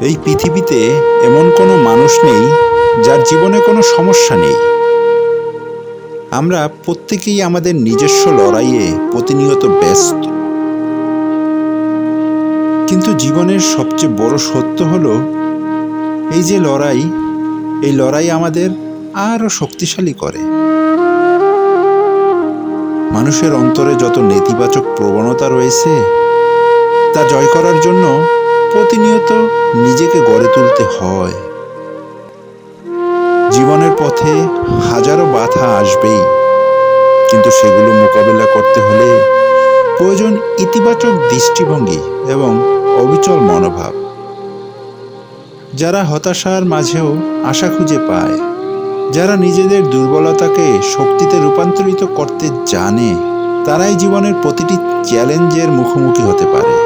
এই পৃথিবীতে এমন কোনো মানুষ নেই যার জীবনে কোনো সমস্যা নেই। আমরা প্রত্যেকেই আমাদের নিজস্ব লড়াইয়ে প্রতিনিয়ত ব্যস্ত। কিন্তু জীবনের সবচেয়ে বড় সত্য হলো, এই যে লড়াই, এই লড়াই আমাদের আরও শক্তিশালী করে। মানুষের অন্তরে যত নেতিবাচক প্রবণতা রয়েছে, তা জয় করার জন্য প্রতিনিয়ত নিজেকে গড়ে তুলতে হয়। জীবনের পথে হাজারো বাধা আসবেই। কিন্তু সেগুলো মোকাবেলা করতে হলে প্রয়োজন ইতিবাচক দৃষ্টিভঙ্গি এবং অবিচল মনোভাব। যারা হতাশার মাঝেও আশা খুঁজে পায়, যারা নিজেদের দুর্বলতাকে শক্তিতে রূপান্তরিত করতে জানে, তারাই জীবনের প্রতিটি চ্যালেঞ্জের মুখোমুখি হতে পারে।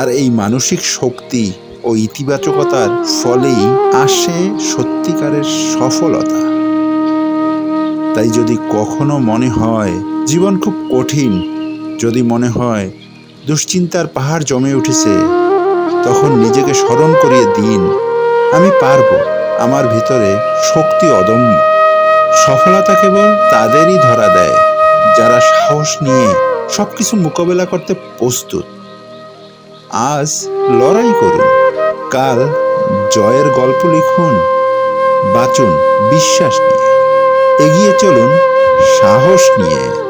আর এই মানসিক শক্তি ও ইতিবাচকতার ফলেই আসে সত্যিকারের সফলতা। তাই যদি কখনো মনে হয় জীবন খুব কঠিন, যদি মনে হয় দুশ্চিন্তার পাহাড় জমে উঠেছে, তখন নিজেকে স্মরণ করিয়ে দিন, আমি পারব, আমার ভিতরে শক্তি অদম্য। সফলতা কেবল তাদেরই ধরা দেয়, যারা সাহস নিয়ে সবকিছু মোকাবেলা করতে প্রস্তুত। আজ লড়াই করুন। কাল জয়ের গল্প লিখুন বাঁচুন বিশ্বাস নিয়ে। এগিয়ে চলুন সাহস নিয়ে।